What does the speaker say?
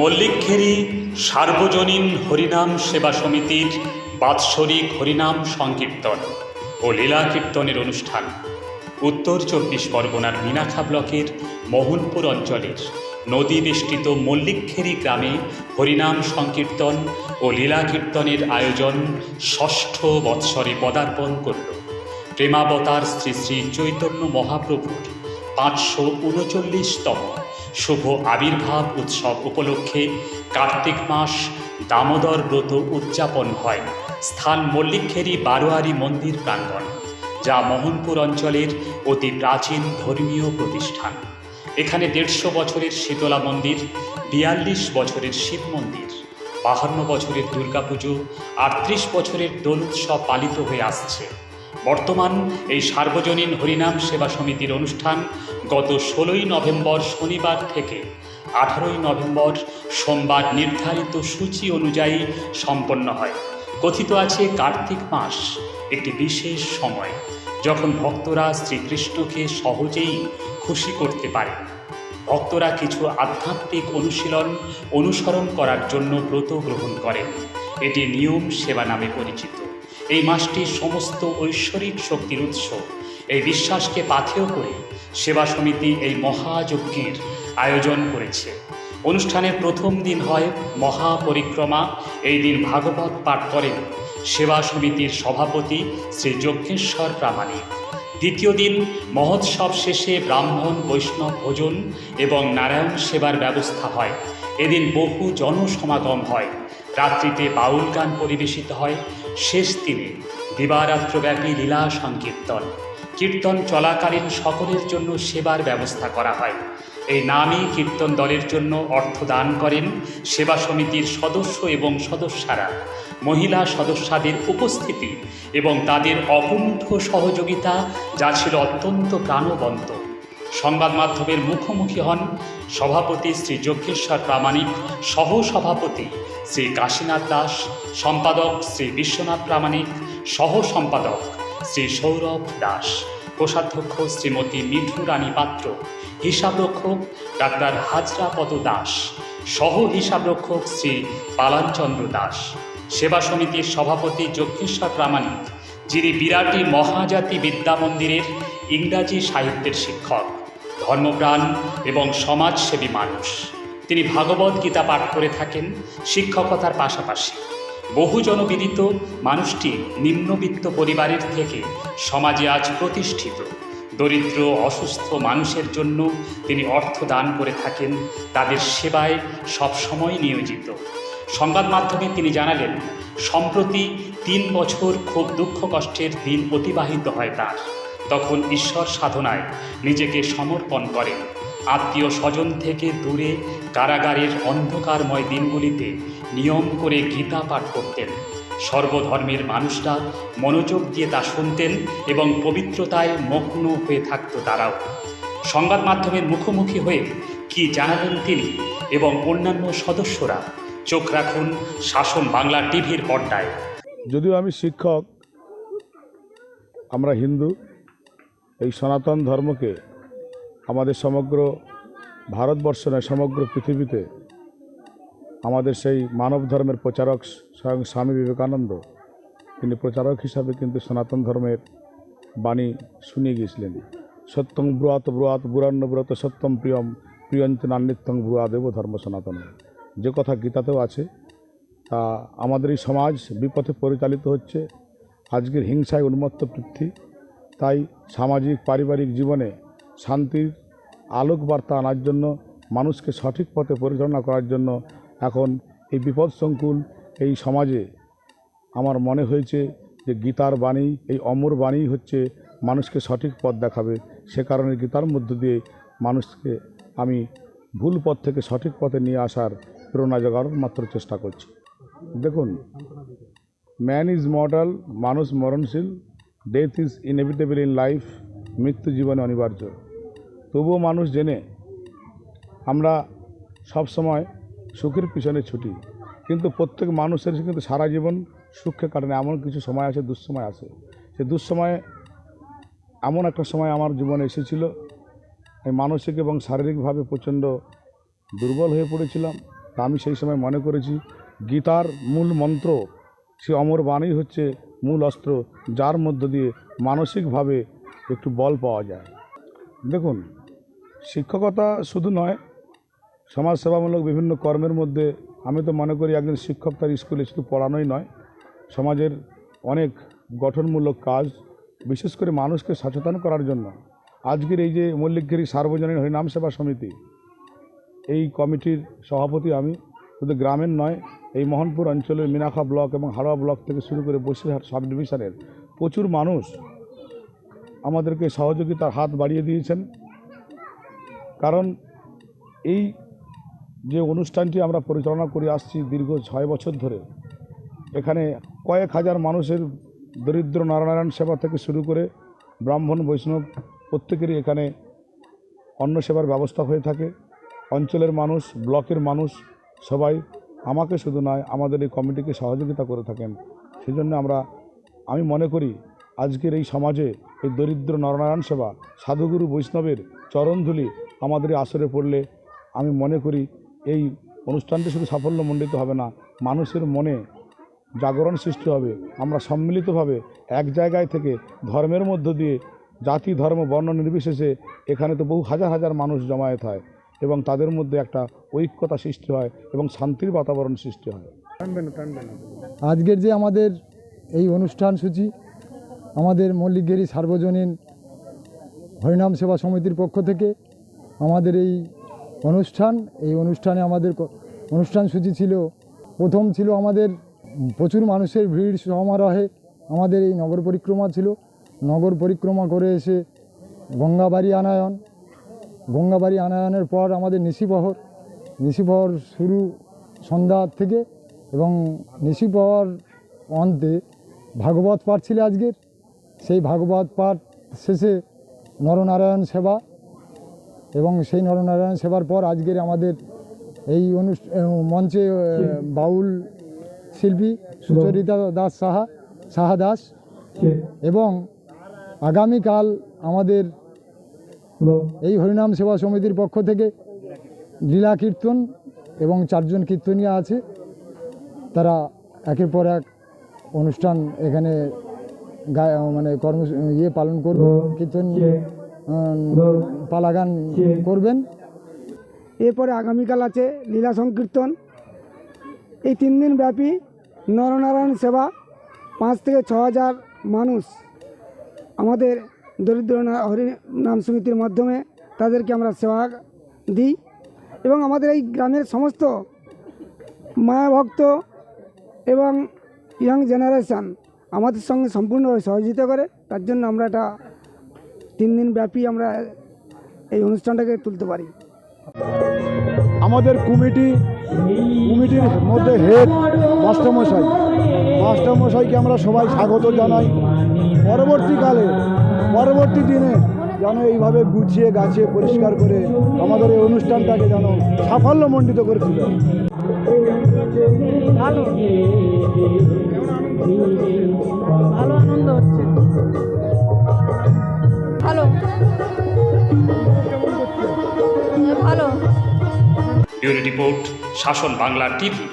মল্লিকঘেরি সার্বজনীন হরিনাম সেবা সমিতির বাৎসরিক হরিনাম সংকীর্তন ও লীলা কীর্তনের অনুষ্ঠান। উত্তর চব্বিশ পরগনার মিনাখা ব্লকের মোহনপুর অঞ্চলের নদী বেষ্টিত মল্লিকঘেরি গ্রামে হরিনাম সংকীর্তন ও লীলা কীর্তনের আয়োজন ষষ্ঠ বৎসরে পদার্পণ করল। প্রেমাবতার শ্রী শ্রী চৈতন্য মহাপ্রভুর পাঁচশো উনচল্লিশতম শুভ আবির্ভাব উৎসব উপলক্ষে কার্তিক মাস দামোদর ব্রত উদযাপন হয়। স্থান মল্লিকখেরি বারোয়ারি মন্দির প্রাঙ্গণ, যা মোহনপুর অঞ্চলের অতি প্রাচীন ধর্মীয় প্রতিষ্ঠান। এখানে দেড়শো বছরের শীতলা মন্দির, বিয়াল্লিশ বছরের শিব মন্দির, বাহান্ন বছরের দুর্গাপুজো, আটত্রিশ বছরের দোল উৎসব পালিত হয়ে আসছে। বর্তমান এই সার্বজনীন হরিনাম সেবা সমিতির অনুষ্ঠান গত ষোলোই নভেম্বর শনিবার থেকে আঠারোই নভেম্বর সোমবার নির্ধারিত সূচি অনুযায়ী সম্পন্ন হয়। কথিত আছে কার্তিক মাস একটি বিশেষ সময় যখন ভক্তরা শ্রীকৃষ্ণকে সহজেই খুশি করতে পারে। ভক্তরা কিছু আধ্যাত্মিক অনুশীলন অনুসরণ করার জন্য ব্রত গ্রহণ করেন। এটি নিয়ম সেবা নামে পরিচিত। এই মাসটি সমস্ত ঐশ্বরিক শক্তির উৎস। এই বিশ্বাসকে পাথেয় করে সেবা সমিতি এই মহাযজ্ঞের আয়োজন করেছে। অনুষ্ঠানের প্রথম দিন হয় মহাপরিক্রমা। এই দিন ভাগবত পাঠ করেন সেবা সমিতির সভাপতি শ্রী যজ্ঞেশ্বর প্রামাণিক। দ্বিতীয় দিন মহোৎসব শেষে ব্রাহ্মণ, বৈষ্ণব ভোজন এবং নারায়ণ সেবার ব্যবস্থা হয়। এদিন বহু জনসমাগম হয়। রাত্রিতে বাউল গান পরিবেশিত হয়। শেষ দিনে দিবারাত্রব্যাপী লীলা সংকীর্তন। কীর্তন চলাকালীন সকলের জন্য সেবার ব্যবস্থা করা হয়। এই নামই কীর্তন দলের জন্য অর্থ দান করেন সেবা সমিতির সদস্য এবং সদস্যরা। মহিলা সদস্যদের উপস্থিতি এবং তাদের অকুণ্ঠ সহযোগিতা, যা ছিল অত্যন্ত প্রাণবন্ত। সংবাদ মাধ্যমের মুখোমুখি হন সভাপতি শ্রী যজ্ঞেশ্বর প্রামাণিক সহ সভাপতি শ্রী কাশীনাথ দাস, সম্পাদক শ্রী বিশ্বনাথ প্রামাণিক সহ সম্পাদক শ্রী সৌরভ দাস। কোষাধ্যক্ষ শ্রীমতী মিঠু রানী পাত্র, হিসাবরক্ষক ডাক্তার হাজরাপদ দাস, সহ হিসাবরক্ষক শ্রী পালানচন্দ্র দাস। সেবা সমিতির সভাপতি যজ্ঞেশ্বর প্রামাণিক, যিনি বিরাটি মহাজাতি বিদ্যা মন্দিরের ইংরাজি সাহিত্যের শিক্ষক, ধর্মপ্রাণ এবং সমাজসেবী মানুষ। তিনি ভাগবত গীতা পাঠ করে থাকেন, শিক্ষকতার পাশাপাশি। বহু জনবিদিত মানুষটি নিম্নবিত্ত পরিবারের থেকে সমাজে আজ প্রতিষ্ঠিত। দরিদ্র, অসুস্থ মানুষের জন্য তিনি অর্থ দান করে থাকেন, তাদের সেবায় সবসময় নিয়োজিত। সংবাদ মাধ্যমে তিনি জানালেন, সম্প্রতি তিন বছর খুব দুঃখ কষ্টের দিন অতিবাহিত হয় তার। তখন ঈশ্বর সাধনায় নিজেকে সমর্পণ করেন। আত্মীয় স্বজন থেকে দূরে কারাগারের অন্ধকারময় দিনগুলিতে নিয়ম করে গীতা পাঠ করতেন। সর্বধর্মের মানুষরা মনোযোগ দিয়ে তা শুনতেন এবং পবিত্রতায় মগ্ন হয়ে থাকত তারাও। সংবাদ মাধ্যমের মুখোমুখি হয়ে কি জানালেন তিনি এবং অন্যান্য সদস্যরা? চোখ রাখুন শাসন বাংলা টিভির পর্দায়। যদিও আমি শিক্ষক, আমরা হিন্দু, এই সনাতন ধর্মকে আমাদের সমগ্র ভারতবর্ষ নয়, সমগ্র পৃথিবীতে আমাদের সেই মানব ধর্মের প্রচারক স্বয়ং স্বামী বিবেকানন্দ। তিনি প্রচারক হিসাবে কিন্তু সনাতন ধর্মের বাণী শুনিয়ে গিয়েছিলেন। সত্যং ব্রুয়াত ব্রুয়াত বুরান্ন ব্রত সত্যম প্রিয়ম প্রিয়ন্ত নান্নিত্যং ব্রুয়া দেব ধর্ম সনাতন। যে কথা গীতাতেও আছে, তা আমাদের এই সমাজ বিপথে পরিচালিত হচ্ছে। আজকের হিংসায় উন্মত্ত পৃথ্বী, তাই সামাজিক, পারিবারিক জীবনে শান্তির আলোক বার্তা আনার জন্য, মানুষকে সঠিক পথে পরিচালনা করার জন্য এখন এই বিপদসংকুল এই সমাজে। আমার মনে হয়েছে যে গীতার বাণী, এই অমর বাণী হচ্ছে মানুষকে সঠিক পথ দেখাবে। সে কারণে গীতার মধ্য দিয়ে মানুষকে আমি ভুল পথ থেকে সঠিক পথে নিয়ে আসার প্রেরণা জোগানোর মাত্র চেষ্টা করছি। দেখুন ম্যান ইজ মর্টাল মানুষ মরণশীল death is inevitable in life মৃত্যু জীবনে অনিবার্য। তবুও মানুষ জেনে আমরা সব সময় সুখের পিছনে ছুটি। কিন্তু প্রত্যেক মানুষের কিন্তু সারা জীবন সুখে কাটে না এমন কিছু সময় আছে, দুঃসময় আসে সে দুঃসময়ে এমন একটা সময় আমার জীবনে এসেছিল। আমি মানসিক এবং শারীরিকভাবে প্রচণ্ড দুর্বল হয়ে পড়েছিলাম। তা আমি সেই সময় মনে করেছি, গীতার মূল মন্ত্র, সে অমর বাণী হচ্ছে মূল অস্ত্র, যার মধ্য দিয়ে মানসিকভাবে একটু বল পাওয়া যায়। দেখুন, শিক্ষকতা শুধু নয়, সমাজসেবামূলক বিভিন্ন কর্মের মধ্যে আমি তো মনে করি একজন শিক্ষক তার স্কুলে শুধু পড়ানোই নয়, সমাজের অনেক গঠনমূলক কাজ, বিশেষ করে মানুষকে সচেতন করার জন্য। আজকের এই যে মল্লিকগিরি সার্বজনীন হরিনাম সেবা সমিতি, এই কমিটির সভাপতি আমি, শুধু গ্রামের নয়, এই মোহনপুর অঞ্চলের মিনাখা ব্লক এবং হাড়োয়া ব্লক থেকে শুরু করে বসিরহাট সাব ডিভিশনের প্রচুর মানুষ আমাদেরকে সহযোগিতার হাত বাড়িয়ে দিয়েছেন। কারণ এই যে অনুষ্ঠানটি আমরা পরিচালনা করে আসছি দীর্ঘ ছয় বছর ধরে, এখানে কয়েক হাজার মানুষের দরিদ্র নারায়ণ সেবা থেকে শুরু করে ব্রাহ্মণ, বৈষ্ণব প্রত্যেকেরই এখানে অন্ন সেবার ব্যবস্থা হয়ে থাকে। অঞ্চলের মানুষ, ব্লকের মানুষ সবাই আমাকে শুধু নয়, আমাদের এই কমিটিকে সহযোগিতা করে থাকেন। সেজন্য আমরা, আমি মনে করি আজকের এই সমাজে এই দরিদ্র নরনারায়ণ সেবা সাধুগুরু বৈষ্ণবের চরণধুলি আমাদের আসরে পড়লে আমি মনে করি এই অনুষ্ঠানটি শুধু সাফল্যমণ্ডিত হবে না মানুষের মনে জাগরণ সৃষ্টি হবে। আমরা সম্মিলিতভাবে এক জায়গায় থেকে ধর্মের মধ্য দিয়ে জাতি ধর্ম বর্ণ নির্বিশেষে এখানে তো বহু হাজার হাজার মানুষ জমায়েত হয় এবং তাদের মধ্যে একটা ঐক্যতা সৃষ্টি হয় এবং শান্তির বাতাবরণ সৃষ্টি হয়। আজকের যে আমাদের এই অনুষ্ঠান সূচি আমাদের মল্লিকগিরি সার্বজনীন হরিনাম সেবা সমিতির পক্ষ থেকে আমাদের এই অনুষ্ঠান, এই অনুষ্ঠানে আমাদের অনুষ্ঠান সূচি ছিল, প্রথম ছিল আমাদের প্রচুর মানুষের ভিড় সমারোহে আমাদের এই নগর পরিক্রমা ছিল। নগর পরিক্রমা করে এসে গঙ্গাবাড়ি আনায়ন, গঙ্গাবাড়ি আনায়নের পর আমাদের নিশিপহর নিশিপহর শুরু সন্ধ্যা থেকে এবং নিশিপহর অন্তে ভাগবত পাঠ ছিল আজকের। সেই ভাগবত পাঠ শেষে নরনারায়ণ সেবা এবং সেই নরনারায়ণ সেবার পর আজকের আমাদের এই অনুষ্ঠান মঞ্চে বাউল শিল্পী সুচরিতা দাস সাহা সাহা দাস এবং আগামীকাল আমাদের এই হরিনাম সেবা সমিতির পক্ষ থেকে লীলা কীর্তন এবং চারজন কীর্তনীয় আছে। তারা একের পর এক অনুষ্ঠান এখানে মানে কর্ম ইয়ে পালন করবে কীর্তন উম, পালাগান করবেন। এরপরে আগামীকাল আছে লীলা সংকীর্তন। এই তিন দিন ব্যাপী নরনারায়ণ সেবা পাঁচ থেকে ছ হাজার মানুষ আমাদের দরিদ্র হরি নাম সমিতির মাধ্যমে তাদেরকে আমরা সেবা দিই এবং আমাদের এই গ্রামের সমস্ত মায়াভক্ত এবং ইয়াং জেনারেশান আমাদের সঙ্গে সম্পূর্ণভাবে সহযোগিতা করে তার জন্য আমরা এটা তিন দিন ব্যাপী আমরা এই অনুষ্ঠানটাকে তুলতে পারি। আমাদের কমিটি কমিটির মধ্যে হেড মাস্টারমশাই মাস্টারমশাইকে আমরা সবাই স্বাগত জানাই। পরবর্তীকালে পরবর্তী দিনে যেন এইভাবে গুছিয়ে গাছে পরিষ্কার করে আমাদের এই অনুষ্ঠানটাকে যেন সাফল্যমণ্ডিত করে তুলে। ভালো। রিপোর্ট শাসন বাংলা টিভি।